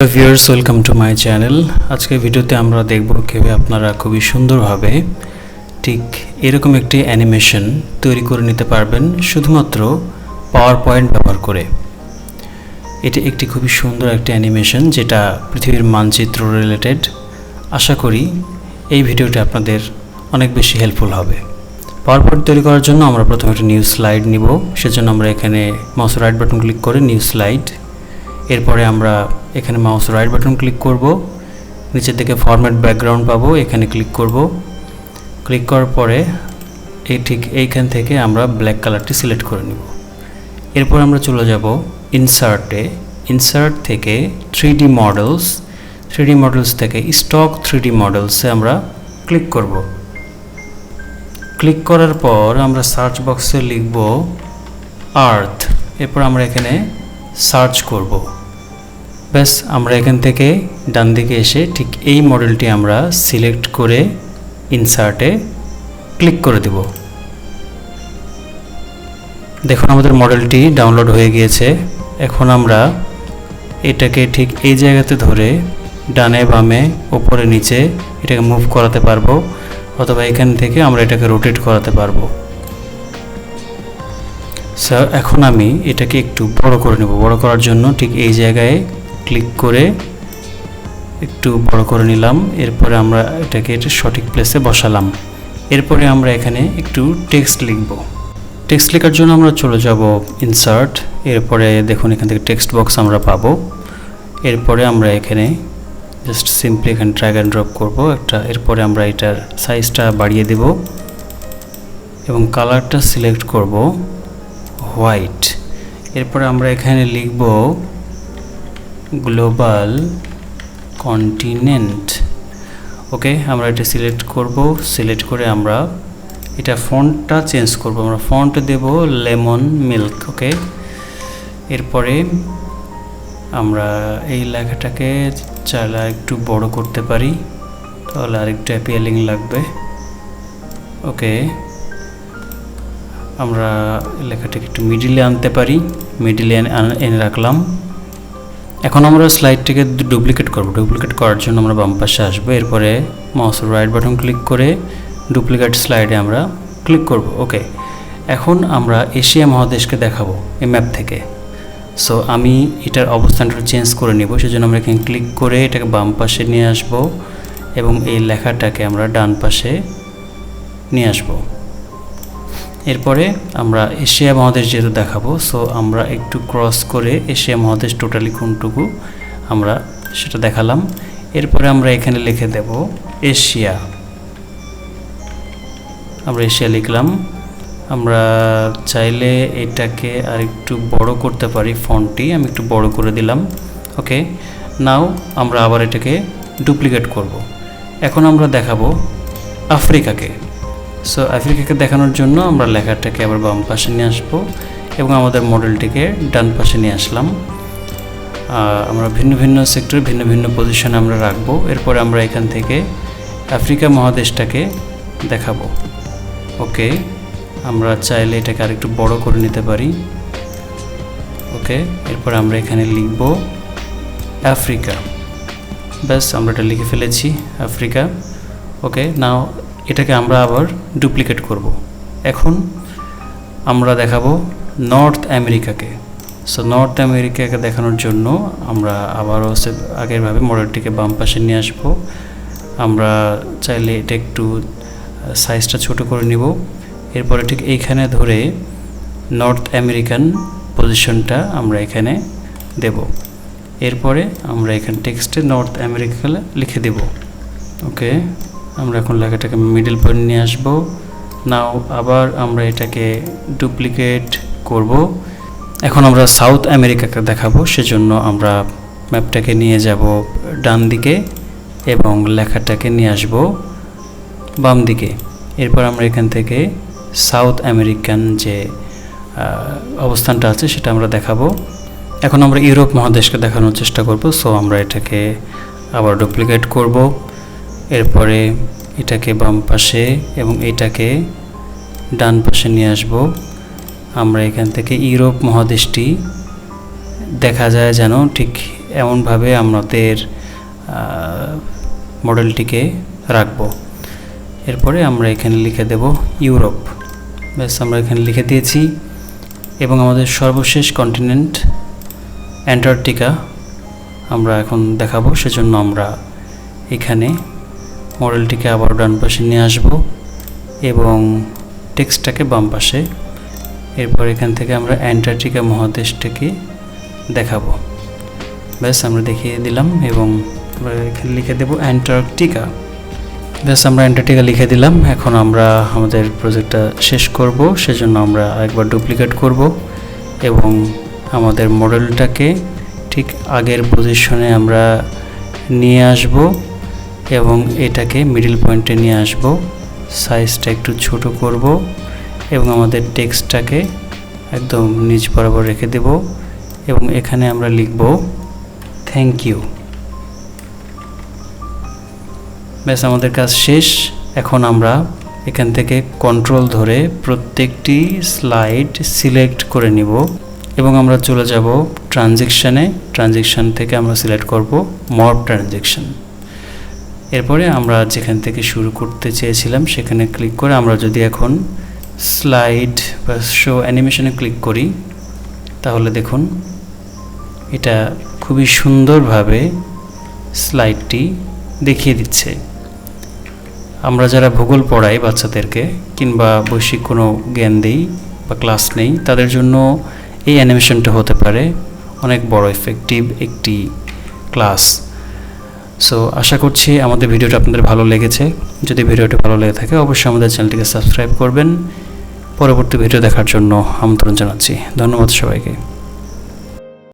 Viewers welcome to my channel আজকে ভিডিওতে আমরা দেখব কীভাবে আপনারা খুবই সুন্দরভাবে ঠিক এরকম একটি অ্যানিমেশন তৈরি করে নিতে পারবেন, শুধুমাত্র পাওয়ার পয়েন্ট ব্যবহার করে। এটি একটি খুবই সুন্দর একটি অ্যানিমেশন যেটা পৃথিবীর মানচিত্র রিলেটেড আশা করি এই ভিডিওটি আপনাদের অনেক বেশি হেল্পফুল হবে। পাওয়ার পয়েন্ট তৈরি করার জন্য আমরা প্রথমে একটা নিউ স্লাইড নিব। সেজন্য আমরা এখানে মাউস রাইট বাটন ক্লিক করে নিউ স্লাইড এরপরে আমরা এখানে মাউস রাইট বাটন ক্লিক করব। নিচের দিকে ফরম্যাট ব্যাকগ্রাউন্ড পাবো, এখানে ক্লিক করব। ক্লিক করার পরে এই ঠিক এইখান থেকে আমরা ব্ল্যাক কালারটি সিলেক্ট করে নিব। এরপর আমরা চলে যাব ইনসার্টে ইনসার্ট থেকে three D models three D models থেকে স্টক থ্রি ডি মডেলসে আমরা ক্লিক করব। ক্লিক করার পর আমরা সার্চ বক্সে লিখব আর্থ এরপর আমরা এখানে সার্চ করব। ব্যাস, আমরা এখান থেকে ডান দিকে এসে ঠিক এই মডেলটি আমরা সিলেক্ট করে ইনসার্টে ক্লিক করে দেব। দেখুন, আমাদের মডেলটি ডাউনলোড হয়ে গিয়েছে। এখন আমরা এটাকে ঠিক এই জায়গাতে ধরে ডানে বামে ওপরে নিচে এটাকে মুভ করাতে পারব, অথবা এখান থেকে আমরা এটাকে রোটেট করাতে পারব। স্যার এখন আমি এটাকে একটু বড় করে নেব। বড় করার জন্য ঠিক এই জায়গায় ক্লিক করে একটু বড় করে নিলাম। এরপরে আমরা এটাকে এটা সঠিক প্লেসে বসালাম। এরপরে আমরা এখানে একটু টেক্সট লিখব। টেক্সট লেখার জন্য আমরা চলে যাব ইনসার্ট এরপরে দেখুন এখান থেকে টেক্সট বক্স আমরা পাবো। এরপরে আমরা এখানে জাস্ট সিম্পলি এখানে ড্র্যাগ অ্যান্ড ড্রপ করব। একটা এরপরে আমরা এটার সাইজটা বাড়িয়ে দেব। এবং কালারটা সিলেক্ট করব। হোয়াইট এরপরে আমরা এখানে লিখব গ্লোবাল কন্টিনেন্ট ওকে আমরা এটা সিলেক্ট করব সিলেক্ট করে আমরা এটা ফন্টটা চেঞ্জ করব। আমরা ফন্ট দেব লেমন মিল্ক ওকে এরপরে আমরা এই লেখাটাকে চাইলে একটু বড় করতে পারি, তাহলে আরেকটু অ্যাপিয়ালিং লাগবে। ওকে আমরা লেখাটাকে একটু মিডিলে আনতে পারি মিডিলে এনে রাখলাম। এখন আমরা স্লাইডটিকে ডুপ্লিকেট করব। ডুপ্লিকেট করার জন্য আমরা বাম পাশে আসব। এরপরে মাউসের রাইট বাটন ক্লিক করে ডুপ্লিকেট স্লাইডে আমরা ক্লিক করব। ওকে এখন আমরা এশিয়া মহাদেশকে দেখাবো এই ম্যাপ থেকে। সো আমি এটার অবস্থানটা চেঞ্জ করে নেব। সেজন্য আমরা এখানে ক্লিক করে এটাকে বাম পাশে নিয়ে আসব এবং এই লেখাটাকে আমরা ডান পাশে নিয়ে আসব। এরপরে আমরা এশিয়া মহাদেশ যেহেতু দেখাবো সো আমরা একটু ক্রস করে এশিয়া মহাদেশ টোটালি কোনটুকু আমরা সেটা দেখালাম। এরপরে আমরা এখানে লিখে দেব এশিয়া। আমরা এশিয়া লিখলাম। আমরা চাইলে এটাকে আর একটু বড় করতে পারি ফন্টটি, আমি একটু বড় করে দিলাম। ওকে, নাও আমরা আবার এটাকে ডুপ্লিকেট করব। এখন আমরা দেখাবো আফ্রিকাকে। সো আফ্রিকাকে দেখানোর জন্য আমরা লেখাটাকে আবার বাম পাশে নিয়ে আসব এবং আমাদের মডেলটিকে ডান পাশে নিয়ে আসলাম। আমরা ভিন্ন ভিন্ন সেক্টর ভিন্ন ভিন্ন পজিশনে আমরা রাখব। এরপরে আমরা এখান থেকে আফ্রিকা মহাদেশটাকে দেখাবো। ওকে, আমরা চাইলে এটাকে আরেকটু বড় করে নিতে পারি। ওকে, এরপর আমরা এখানে লিখব আফ্রিকা। ব্যাস, আমরা এটা লিখে ফেলেছি, আফ্রিকা। ওকে, নাও এটাকে আমরা আবার ডুপ্লিকেট করব। এখন আমরা দেখাবো নর্থ আমেরিকাকে। সো নর্থ আমেরিকাকে দেখানোর জন্য আমরা আবারও আগেরভাবে মডেলটিকে বাম পাশে নিয়ে আসব। আমরা চাইলে এটা একটু সাইজটা ছোট করে নিব। এরপরে ঠিক এইখানে ধরে নর্থ আমেরিকান পজিশনটা আমরা এখানে দেব। এরপরে আমরা এখানে টেক্সটে নর্থ আমেরিকা লিখে দেব। ওকে? আমরা এখন লেখাটাকে মিডল পয়েন্ট নিয়ে আসব। নাও আবার আমরা এটাকে ডুপ্লিকেট করব। এখন আমরা সাউথ আমেরিকাকে দেখাবো, সেজন্য আমরা ম্যাপটাকে নিয়ে যাব ডান দিকে এবং লেখাটাকে নিয়ে আসব বাম দিকে। এরপর আমরা এখান থেকে সাউথ আমেরিকান যে অবস্থানটা আছে, সেটা আমরা দেখাবো। এখন আমরা ইউরোপ মহাদেশকে দেখানোর চেষ্টা করব সো আমরা এটাকে আবার ডুপ্লিকেট করব। এরপরে এটাকে বাম পাশে এবং এটাকে ডান পাশে নিয়ে আসব। আমরা এখান থেকে ইউরোপ মহাদেশটি দেখা যায় যেন ঠিক এমনভাবে আমাদের মডেলটিকে রাখব। এরপরে আমরা এখানে লিখে দেব ইউরোপ। ব্যাস, আমরা এখানে লিখে দিয়েছি। এবং আমাদের সর্বশেষ কন্টিনেন্ট অ্যান্টার্কটিকা আমরা এখন দেখাবো। সেজন্য আমরা এখানে মডেলটিকে আবার ডান পাশে নিয়ে আসব এবং টেক্সটটাকে বাম পাশে। এরপর এখান থেকে আমরা অ্যান্টার্কটিকা মহাদেশটাকে দেখাবো। ব্যাস, আমরা দেখিয়ে দিলাম এবং আমরা এখানে লিখে দেব অ্যান্টার্কটিকা। ব্যাস, আমরা অ্যান্টার্কটিকা লিখে দিলাম। এখন আমরা আমাদের প্রজেক্টটা শেষ করব। সেজন্য আমরা একবার ডুপ্লিকেট করব এবং আমাদের মডেলটাকে ঠিক আগের পজিশনে আমরা নিয়ে আসব। এবং এটাকে মিডিল পয়েন্টে নিয়ে আসব। সাইজটা একটু ছোট করব এবং আমাদের টেক্সটটাকে একদম নিচ বরাবর রেখে দেব এবং এখানে আমরা লিখব থ্যাংক ইউ ব্যাস, আমাদের কাজ শেষ। এখন আমরা এখান থেকে কন্ট্রোল ধরে প্রত্যেকটি স্লাইড সিলেক্ট করে নিব এবং আমরা চলে যাব ট্রানজেকশানে ট্রানজেকশান থেকে আমরা সিলেক্ট করব মর ট্রানজেকশন এরপরে আমরা যেখান থেকে শুরু করতে চেয়েছিলাম, সেখানে ক্লিক করে আমরা যদি এখন স্লাইড বা শো অ্যানিমেশনে ক্লিক করি, তাহলে দেখুন এটা খুবই সুন্দরভাবে স্লাইডটি দেখিয়ে দিচ্ছে। আমরা যারা ভূগোল পড়াই বাচ্চাদেরকে কিংবা বৈশ্বিক কোনো জ্ঞান দিই বা ক্লাস নেই, তাদের জন্য এই অ্যানিমেশনটা হতে পারে অনেক বড় এফেক্টিভ একটি ক্লাস সো আশা করছি আমাদের ভিডিওটা আপনাদের ভালো লেগেছে। যদি ভিডিওটি ভালো লেগে থাকে, অবশ্যই আমাদের চ্যানেলটিকে সাবস্ক্রাইব করবেন। পরবর্তী ভিডিও দেখার জন্য আমন্ত্রণ জানাচ্ছি। ধন্যবাদ সবাইকে।